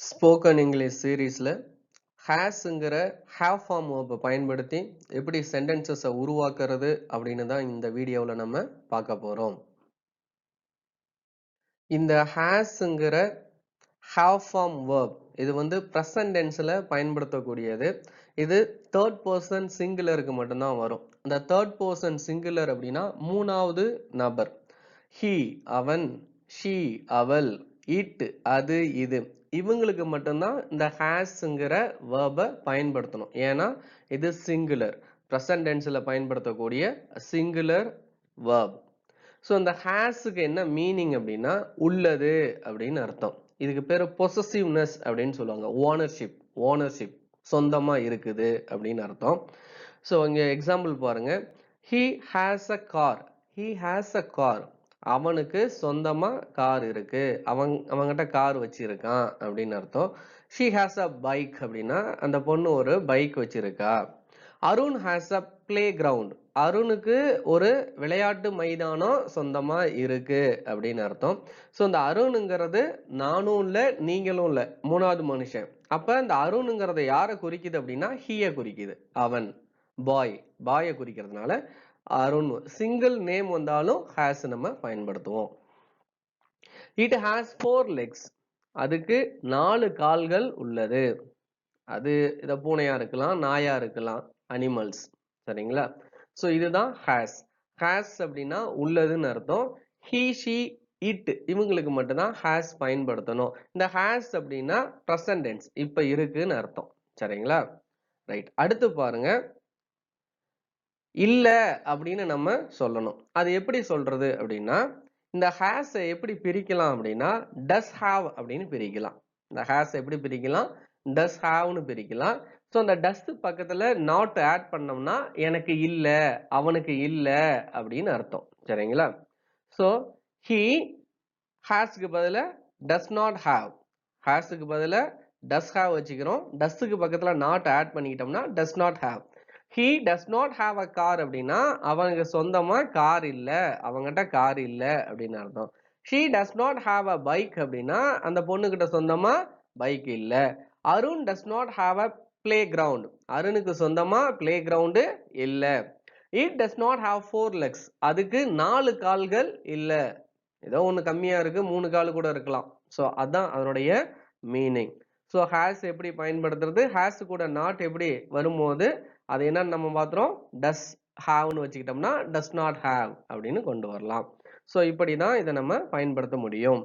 Spoken English சீரீஸில் ஹேஸுங்கிற have form வேர்பை பயன்படுத்தி எப்படி சென்டென்சஸை உருவாக்குறது அப்படின்னு தான் இந்த வீடியோவில் நம்ம பார்க்க போகிறோம் இந்த ஹேஸுங்கிற ஹேவ் ஃபார்ம் வேர்ப் இது வந்து ப்ரெசன்ட் டென்ஸில் பயன்படுத்தக்கூடியது. இது தேர்ட் பர்சன் சிங்குலருக்கு மட்டும்தான் வரும். அந்த தேர்ட் பர்சன் சிங்குலர் அப்படின்னா மூணாவது நபர். ஹி அவன் ஷீ அவள் இட் அது இது. இவங்களுக்கு மட்டும்தான் இந்த ஹேஸ்ங்கிற வேர்பை பயன்படுத்தணும். ஏன்னா இது சிங்குலர் ப்ரெசன்ட் டென்ஸில் பயன்படுத்தக்கூடிய சிங்குலர் வேர்ப் ஸோ இந்த ஹேஸுக்கு என்ன மீனிங் அப்படின்னா உள்ளது அப்படின்னு அர்த்தம். இதுக்கு பேர் பொசசிவ்னஸ் அப்படின்னு சொல்லுவாங்க. ஓனர்ஷிப் ஓனர்ஷிப் சொந்தமாக இருக்குது அப்படின்னு அர்த்தம். ஸோ இங்கே எக்ஸாம்பிள் பாருங்க. He has a car he has a car அவனுக்கு சொந்தமாக கார் இருக்கு. அவன் அவன்கிட்ட கார் வச்சிருக்கான் அப்படின்னு அர்த்தம். ஷீ ஹேஸ் அ பைக் அப்படின்னா அந்த பொண்ணு ஒரு பைக் வச்சிருக்கா. Arun has a playground அருணுக்கு ஒரு விளையாட்டு மைதானம் சொந்தமா இருக்கு அப்படின்னு அர்த்தம். ஸோ இந்த அருணுங்கிறது நானும் இல்லை நீங்களும் இல்லை மூணாவது மனுஷன். அப்ப இந்த அருணுங்கிறத யாரை குறிக்குது அப்படின்னா ஹீய குறிக்குது. அவன் பாய் பாயை குறிக்கிறதுனால அருண் சிங்கிள் நேம் வந்தாலும் ஹேஸ் நம்ம பயன்படுத்துவோம். இட் ஹேஸ் ஃபோர் லெக்ஸ் அதுக்கு நாலு கால்கள் உள்ளது. அது இத பூனையா இருக்கலாம் நாயா இருக்கலாம் அனிமல்ஸ் சரிங்களா? ஸோ இதுதான் ஹேஸ் ஹேஸ் அப்படின்னா உள்ளதுன்னு அர்த்தம். ஹீ ஷி இட் இவங்களுக்கு மட்டும்தான் ஹேஸ் பயன்படுத்தணும். இந்த ஹேஸ் அப்படின்னா ப்ரெசன்டென்ஸ் இப்போ இருக்குன்னு அர்த்தம். சரிங்களா? ரைட் அடுத்து பாருங்க. இல்லை அப்படின்னு நம்ம சொல்லணும். அது எப்படி சொல்றது அப்படின்னா இந்த ஹேஸை எப்படி பிரிக்கலாம் அப்படின்னா டஸ் ஹாவ் அப்படின்னு பிரிக்கலாம். இந்த ஹேஸ் எப்படி பிரிக்கலாம்? டஸ் ஹாவ்னு பிரிக்கலாம். ஸோ அந்த டஸ்ட் பக்கத்தில் நாட் ஆட் பண்ணோம்னா எனக்கு இல்லை அவனுக்கு இல்லை அப்படின்னு அர்த்தம். சரிங்களா? ஸோ ஹீ ஹேஸ்க்கு பதில டஸ் நாட் ஹாவ் ஹேஸுக்கு பதில டஸ் ஹாவ் வச்சுக்கிறோம். டஸ்ட்டுக்கு பக்கத்தில் not add பண்ணிக்கிட்டோம்னா does not have he does not have a car அப்படின்னா அவனுக்கு சொந்தமா கார் இல்லை அவங்ககிட்ட கார் இல்லை அப்படின்னு அர்த்தம். She does not have a bike அப்படின்னா அந்த பொண்ணுகிட்ட சொந்தமா பைக் இல்லை. Arun does not have a playground அருணுக்கு சொந்தமா பிளே கிரவுண்டு இல்லை. It does not have four legs அதுக்கு நாலு கால்கள் இல்லை. ஏதோ ஒன்று கம்மியாக இருக்கு மூணு கால் கூட இருக்கலாம். ஸோ அதான் அதனுடைய மீனிங் ஸோ ஹேஸ் எப்படி பயன்படுத்துறது? ஹேஸ் கூட நாட் எப்படி வரும்போது அது என்னன்னு நம்ம பார்த்தோம் டஸ் ஹாவ்னு வச்சுக்கிட்டோம்னா டஸ் நாட் ஹாவ் அப்படின்னு கொண்டு வரலாம். ஸோ இப்படி தான் இதை நம்ம பயன்படுத்த முடியும்.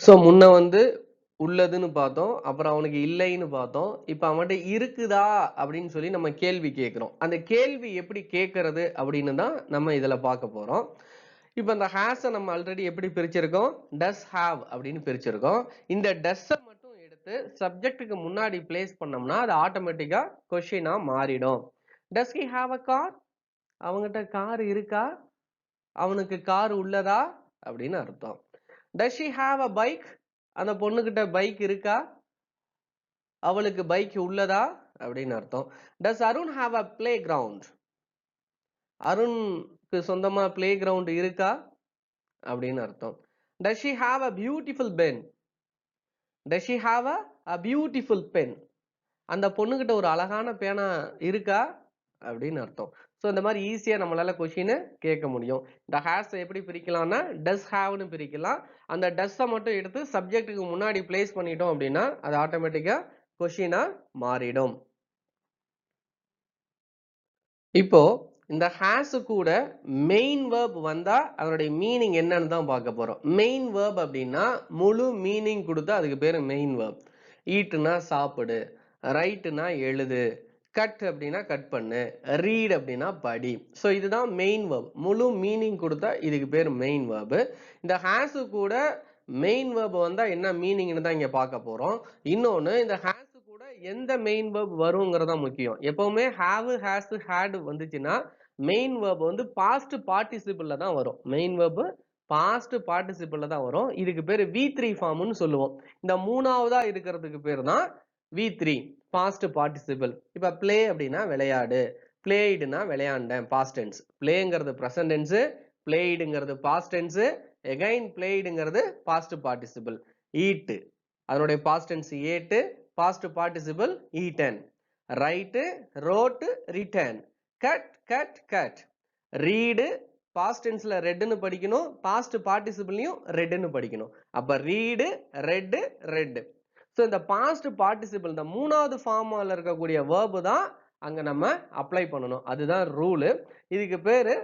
ஸோ முன்ன வந்து உள்ளதுன்னு பார்த்தோம். அப்புறம் அவனுக்கு இல்லைன்னு பார்த்தோம். இப்போ அவன்கிட்ட இருக்குதா அப்படின்னு சொல்லி நம்ம கேள்வி கேட்குறோம். அந்த கேள்வி எப்படி கேட்கறது அப்படின்னு தான் நம்ம இதில் பார்க்க போகிறோம் இப்போ இந்த ஹேஸை நம்ம ஆல்ரெடி எப்படி பிரிச்சிருக்கோம்? டஸ் ஹாவ் அப்படின்னு பிரிச்சிருக்கோம். இந்த டஸ்ஸை மட்டும் எடுத்து சப்ஜெக்ட்டுக்கு முன்னாடி பிளேஸ் பண்ணோம்னா அது ஆட்டோமேட்டிக்காக கொஷினாக மாறிடும். Does he have a car அவங்ககிட்ட கார் இருக்கா? அவனுக்கு கார் உள்ளதா? அப்படின்னு அர்த்தம். Does she have a bike அந்த பொண்ணுக்கிட்ட பைக் இருக்கா? அவளுக்கு பைக் உள்ளதா? அப்படின்னு அர்த்தம். Does Arun have a playground அருண்க்கு சொந்தமாக பிளே கிரவுண்ட் இருக்கா? அப்படின்னு அர்த்தம். Does she have a beautiful pen does she have a beautiful pen அந்த பொண்ணுக்கிட்ட ஒரு அழகான பேனா இருக்கா? அப்படின்னு அர்த்தம். ஸோ இந்த மாதிரி ஈஸியாக நம்மளால் கொஷினை கேட்க முடியும். இந்த ஹேர்ஸை எப்படி பிரிக்கலாம்னா டஸ் ஹாவ்னு பிரிக்கலாம். அந்த டஸ்ஸை மட்டும் எடுத்து சப்ஜெக்ட்டுக்கு முன்னாடி பிளேஸ் பண்ணிட்டோம் அப்படின்னா அது ஆட்டோமேட்டிக்காக கொஷினாக மாறிடும். இப்போ இந்த ஹேஸு கூட மெயின் வேர்ப் வந்தால் அதனுடைய மீனிங் என்னன்னு தான் பார்க்க போகிறோம் மெயின் வேர்ப் அப்படின்னா முழு மீனிங் கொடுத்தா அதுக்கு பேர் மெயின் வேர்ப் ஈட்டுனா சாப்பிடு ரைட்டுனா எழுது கட் அப்படின்னா கட் பண்ணு ரீட் அப்படின்னா படி. ஸோ இதுதான் மெயின் வேர்ப் முழு மீனிங் கொடுத்தா இதுக்கு பேர் மெயின் வேர்பு இந்த ஹேஸு கூட மெயின் வேர்ப் வந்தால் என்ன மீனிங்னு தான் இங்கே பார்க்க போகிறோம் இன்னொன்று இந்த ஹேஸு கூட எந்த மெயின் வேர்ப் வருங்கிறதா முக்கியம். எப்பவுமே ஹாவ் ஹேஸ் ஹேடு வந்துச்சுன்னா மெயின் வேர்ப் வந்து பாஸ்ட் பார்ட்டிசிபிள்ல தான் வரும். மெயின் வேர்ப் பாஸ்ட் பார்ட்டிசிபிள்ல தான் வரும். இதுக்கு பேர் வி த்ரீ ஃபார்ம்னு சொல்லுவோம். இந்த மூணாவதா இருக்கிறதுக்கு பேர் தான் வி த்ரீ பாஸ்ட் பார்ட்டிசிபிள் இப்போ ப்ளே அப்படின்னா விளையாடு. பிளேடுனா விளையாண்டேன் பாஸ்ட் டென்ஸ் பிளேங்கிறது ப்ரெசன்ட் டென்ஸு பிளேடுங்கிறது பாஸ்ட் டென்ஸு எகைன் பிளேடுங்கிறது பாஸ்ட் பார்ட்டிசிபிள் ஈட்டு அதனுடைய past tense ate past participle eaten write wrote written cut cut cut read past டென்ஸில் ரெட்னு படிக்கணும். பாஸ்ட் பார்ட்டிசிபிள்லையும் ரெட்னு படிக்கணும். அப்போ ரீடு ரெட்டு ரெட்டு ஸோ இந்த பாஸ்ட் பார்ட்டிசிபிள் இந்த மூணாவது ஃபார்மால இருக்கக்கூடிய வேர்பு தான் அங்கே நம்ம அப்ளை பண்ணணும். அதுதான் ரூலு இதுக்கு பேர்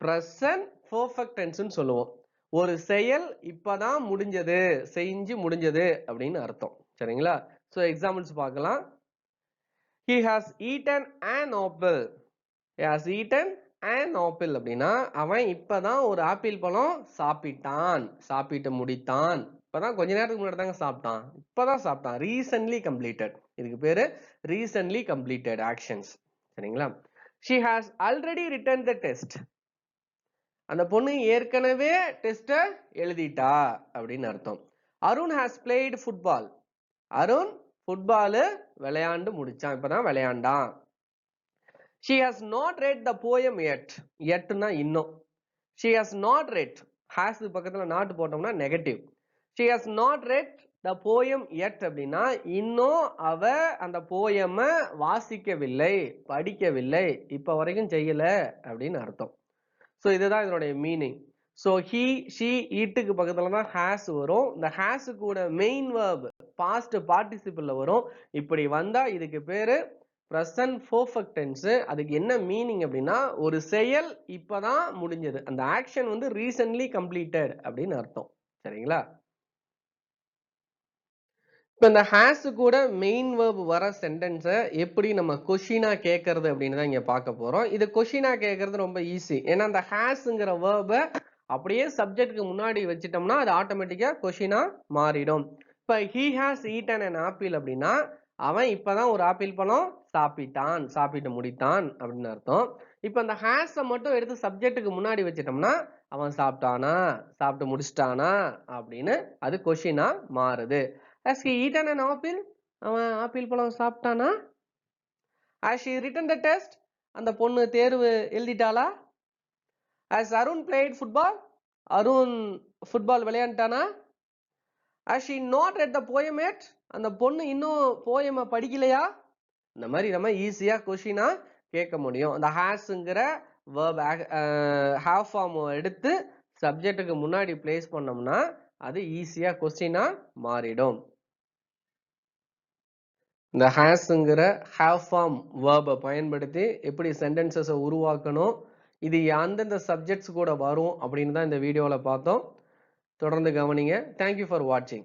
ப்ரெசன்ட் பர்ஃபெக்ட் டென்ஸ்னு சொல்லுவோம். ஒரு செயல் இப்பதான் முடிஞ்சது செஞ்சு முடிஞ்சது அப்படின்னு அர்த்தம். சரிங்களா? ஸோ எக்ஸாம்பிள்ஸ் பார்க்கலாம். He has eaten and apple has eaten and apple அப்படின்னா அவன் இப்போதான் ஒரு ஆப்பிள் பழம் சாப்பிட்டான் சாப்பிட்டு முடித்தான். இப்போதான் கொஞ்ச நேரத்துக்கு முன்னாடி தாங்க சாப்பிட்டான். இப்போதான் சாப்பிட்டான். ரீசன்ட்லி கம்ப்ளீட்டட் இதுக்கு பேர் ரீசன்ட்லி கம்ப்ளீட்டட் ஆக்ஷன்ஸ் சரிங்களா? She has already written the test அந்த பொண்ணு ஏற்கனவே டெஸ்ட்டை எழுதிட்டா அப்படின்னு அர்த்தம். Arun has played football Arun football விளையாண்டு முடிச்சான். இப்பதான் விளையாண்டான். She has not read the poem yet Etna இன்னும் she has not read has பக்கத்தில் நாட் போட்டோம்னா negative she has not read the poem yet அப்படின்னா இன்னும் அவ அந்த போயமை வாசிக்கவில்லை படிக்கவில்லை இப்போ வரைக்கும் செய்யலை அப்படின்னு அர்த்தம் ஸோ இதுதான் இதனுடைய மீனிங் ஸோ ஹீ ஷீ ஈட்டுக்கு பக்கத்தில் தான் ஹேஸ் வரும் இந்த ஹேஸு கூட மெயின் வேர்ப் பாஸ்ட் பார்ட்டிசிபிளில் வரும் இப்படி வந்தால் இதுக்கு பேர் ப்ரெசன்ட் பர்ஃபெக்ட் டென்ஸு அதுக்கு என்ன மீனிங் அப்படின்னா ஒரு செயல் இப்போ தான் முடிஞ்சது. அந்த ஆக்ஷன் வந்து ரீசன்ட்லி கம்ப்ளீட்டட் அப்படின்னு அர்த்தம். சரிங்களா? இப்போ இந்த ஹேஸு கூட மெயின் வேர்ப் வர சென்டென்ஸை எப்படி நம்ம கொஷினாக கேட்கறது அப்படின்னு தான் இங்கே பார்க்க போறோம். இது கொஷினா கேட்கறது ரொம்ப ஈஸி ஏன்னா அந்த ஹேஸுங்கிற வேர்பை அப்படியே சப்ஜெக்டுக்கு முன்னாடி வச்சிட்டோம்னா அது ஆட்டோமேட்டிக்காக கொஷினா மாறிடும். இப்போ he has eaten an apple அப்படின்னா அவன் இப்பதான் ஒரு ஆப்பிள் பழம் சாப்பிட்டான் சாப்பிட்டு முடித்தான் அப்படின்னு அர்த்தம். இப்போ அந்த ஹேஸை மட்டும் எடுத்து சப்ஜெக்ட்டுக்கு முன்னாடி வச்சிட்டோம்னா அவன் சாப்பிட்டானா சாப்பிட்டு முடிச்சிட்டானா அப்படின்னு அது கொஷினா மாறுது. Has he eaten an apple அவன் ஆப்பிள் பழம் சாப்பிட்டானா? Has she written the test அந்த பொண்ணு தேர்வு எழுதிட்டாளா? Has Arun played football Arun football விளையாண்டானா? Has she not read the poem அந்த பொண்ணு இன்னும் போயமை படிக்கலையா? இந்த மாதிரி நம்ம ஈஸியாக கொஷினா கேட்க முடியும். அந்த ஹேஸுங்கிற வேர்ப் ஹேஃப் ஃபார்ம் எடுத்து சப்ஜெக்ட்டுக்கு முன்னாடி பிளேஸ் பண்ணோம்னா அது ஈஸியாக கொஸ்டினாக மாறிடும். இந்த ஹேஸுங்கிற ஹேவ் ஃபார்ம் வேர்பை பயன்படுத்தி எப்படி சென்டென்சஸை உருவாக்கணும் இது அந்தந்த சப்ஜெக்ட்ஸ் கூட வரும் அப்படின்னு தான் இந்த வீடியோவில் பார்த்தோம். தொடர்ந்து கவனிங்க. தேங்க்யூ ஃபார் வாட்சிங்